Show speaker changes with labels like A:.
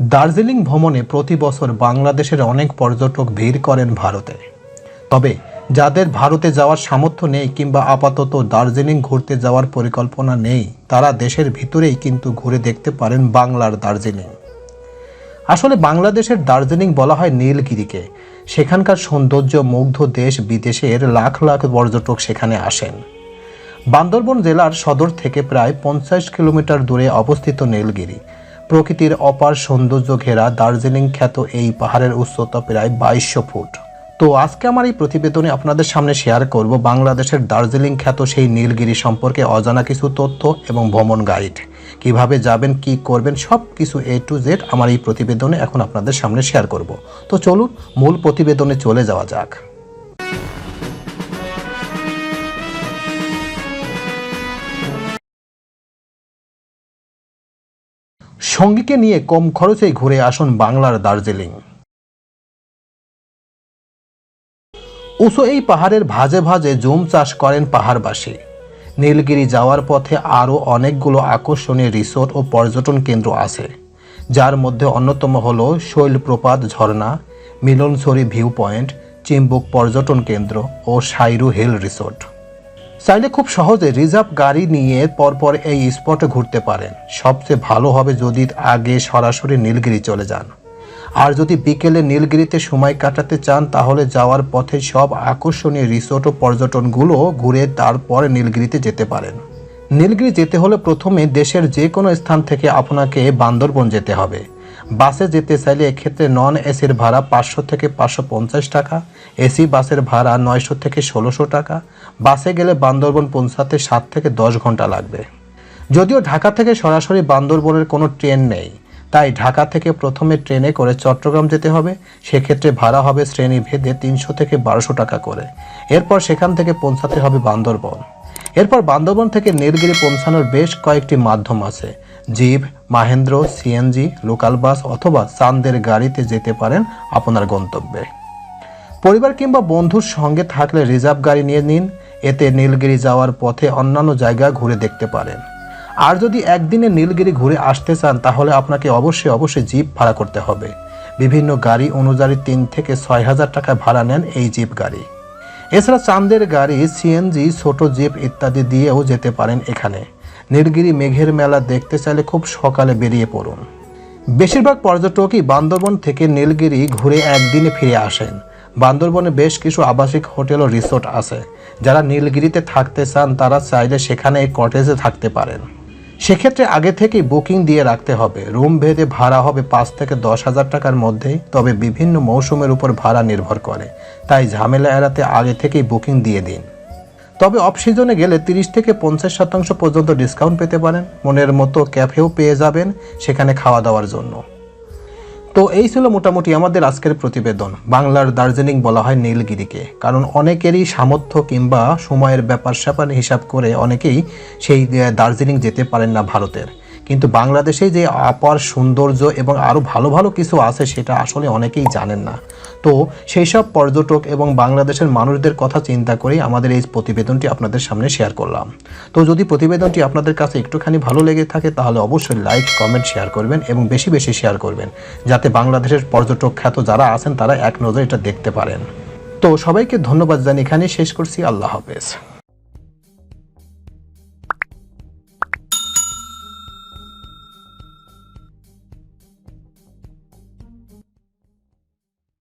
A: দার্জিলিং ভ্রমণে প্রতি বছর বাংলাদেশের অনেক পর্যটক ভিড় করেন ভারতে। তবে যাদের ভারতে যাওয়ার সামর্থ্য নেই কিংবা আপাতত দার্জিলিং ঘুরতে যাওয়ার পরিকল্পনা নেই, তারা দেশের ভিতরেই কিন্তু ঘুরে দেখতে পারেন বাংলার দার্জিলিং। আসলে বাংলাদেশের দার্জিলিং বলা হয় নীলগিরিকে। সেখানকার সৌন্দর্য মুগ্ধ দেশ বিদেশের লাখ লাখ পর্যটক সেখানে আসেন। বান্দরবন জেলার সদর থেকে প্রায় পঞ্চাশ কিলোমিটার দূরে অবস্থিত নীলগিরি। প্রকৃতির অপার সৌন্দর্য ঘেরা দার্জিলিং খ্যাত এই পাহাড়ের উচ্চতা প্রায় বাইশশো ফুট। তো আজকে আমার এই প্রতিবেদনে আপনাদের সামনে শেয়ার করব বাংলাদেশের দার্জিলিং খ্যাত সেই নীলগিরি সম্পর্কে অজানা কিছু তথ্য এবং ভ্রমণ গাইড কীভাবে যাবেন, কি করবেন সব কিছু এ টু জেড আমার এই প্রতিবেদনে এখন আপনাদের সামনে শেয়ার করব। তো চলুন মূল প্রতিবেদনে চলে যাওয়া যাক। সঙ্গীকে নিয়ে কম খরচে ঘুরে আসুন বাংলার দার্জিলিং। উঁচু এই পাহাড়ের ভাজে ভাজে জুম চাষ করেন পাহাড়বাসী। নীলগিরি যাওয়ার পথে আরও অনেকগুলো আকর্ষণীয় রিসোর্ট ও পর্যটন কেন্দ্র আছে। যার মধ্যে অন্যতম হল শৈলপ্রপাত ঝর্ণা, মিলনছড়ি ভিউ পয়েন্ট চিম্বুক পর্যটন কেন্দ্র ও সাইরু হিল রিসোর্ট। চাইলে খুব সহজে রিজার্ভ গাড়ি নিয়ে পরপর এই স্পটে ঘুরতে পারেন। সবচেয়ে ভালো হবে যদি আগে সরাসরি নীলগিরি চলে যান। আর যদি বিকেলে নীলগিরিতে সময় কাটাতে চান, তাহলে যাওয়ার পথে সব আকর্ষণীয় রিসোর্ট ও পর্যটনগুলো ঘুরে তারপরে নীলগিরিতে যেতে পারেন। নীলগিরি যেতে হলে প্রথমে দেশের যে কোনো স্থান থেকে আপনাকে বান্দরবন যেতে হবে। বাসে যেতে চাইলে এক্ষেত্রে নন এসির ভাড়া পাঁচশো থেকে পাঁচশো পঞ্চাশ টাকা, এসি বাসের ভাড়া নয়শো থেকে ষোলোশো টাকা, বাসে গেলে বান্দরবন পৌঁছাতে সাত থেকে দশ ঘণ্টা লাগবে। যদিও ঢাকা থেকে সরাসরি বান্দরবনের কোনো ট্রেন নেই, তাই ঢাকা থেকে প্রথমে ট্রেনে করে চট্টগ্রাম যেতে হবে। সেক্ষেত্রে ভাড়া হবে শ্রেণি ভেদে তিনশো থেকে বারোশো টাকা করে। এরপর সেখান থেকে পৌঁছাতে হবে বান্দরবন। এরপর বান্দরবন থেকে নীলগিরি পৌঁছানোর বেশ কয়েকটি মাধ্যম আছে। Jeep, Mahindra, CNG, local bus অথবা চান্দের গাড়িতে যেতে পারেন আপনার গন্তব্যে। পরিবার কিংবা বন্ধুর সঙ্গে থাকলে রিজার্ভ গাড়ি নিয়ে নিন। এতে নীলগিরি যাওয়ার পথে অন্যান্য জায়গা ঘুরে দেখতে পারেন। আর যদি একদিনে নীলগিরি ঘুরে আসতে চান, তাহলে আপনাকে অবশ্যই অবশ্যই জিপ ভাড়া করতে হবে। বিভিন্ন গাড়ি অনুযায়ী তিন থেকে ছয় হাজার টাকা ভাড়া নেন এই জিপ গাড়ি। এছাড়া চান্দের গাড়ি, সিএনজি, ছোট জিপ ইত্যাদি দিয়েও যেতে পারেন এখানে। নীলগিরি মেঘের মেলা দেখতে চাইলে খুব সকালে বেরিয়ে পড়ুন। বেশিরভাগ পর্যটকই বান্দরবন থেকে নীলগিরি ঘুরে একদিনে ফিরে আসেন। বান্দরবনে বেশ কিছু আবাসিক হোটেল ও রিসোর্ট আছে। যারা নীলগিরিতে থাকতে চান, তারা চাইলে সেখানে এই কটেজে থাকতে পারেন। সেক্ষেত্রে আগে থেকেই বুকিং দিয়ে রাখতে হবে। রুম ভেদে ভাড়া হবে পাঁচ থেকে দশ হাজার টাকার মধ্যেই, তবে বিভিন্ন মৌসুমের উপর ভাড়া নির্ভর করে। তাই ঝামেলা এড়াতে আগে থেকেই বুকিং দিয়ে দিন। তবে অফ সিজনে গেলে তিরিশ থেকে পঞ্চাশ শতাংশ পর্যন্ত ডিসকাউন্ট পেতে পারেন। মনের মতো ক্যাফেও পেয়ে যাবেন সেখানে খাওয়া দাওয়ার জন্য। তো এই ছিল মোটামুটি আমাদের আজকের প্রতিবেদন। বাংলার দার্জিলিং বলা হয় নীলগিরিকে। কারণ অনেকেরই সামর্থ্য কিংবা সময়ের ব্যাপার স্যাপার হিসাব করে অনেকেই সেই দার্জিলিং যেতে পারেন না ভারতের। কিন্তু বাংলাদেশে যে অপার সৌন্দর্য এবং আরও ভালো ভালো কিছু আছে সেটা আসলে অনেকেই জানেন না। তো সেই সব পর্যটক এবং বাংলাদেশের মানুষদের কথা চিন্তা করেই আমাদের এই প্রতিবেদনটি আপনাদের সামনে শেয়ার করলাম। তো যদি প্রতিবেদনটি আপনাদের কাছে একটুখানি ভালো লেগে থাকে তাহলে অবশ্যই লাইক, কমেন্ট, শেয়ার করবেন এবং বেশি বেশি শেয়ার করবেন, যাতে বাংলাদেশের পর্যটক খ্যাত যারা আছেন তারা এক নজরে এটা দেখতে পারেন। তো সবাইকে ধন্যবাদ জানি এখানে শেষ করছি। আল্লাহ হাফেজ।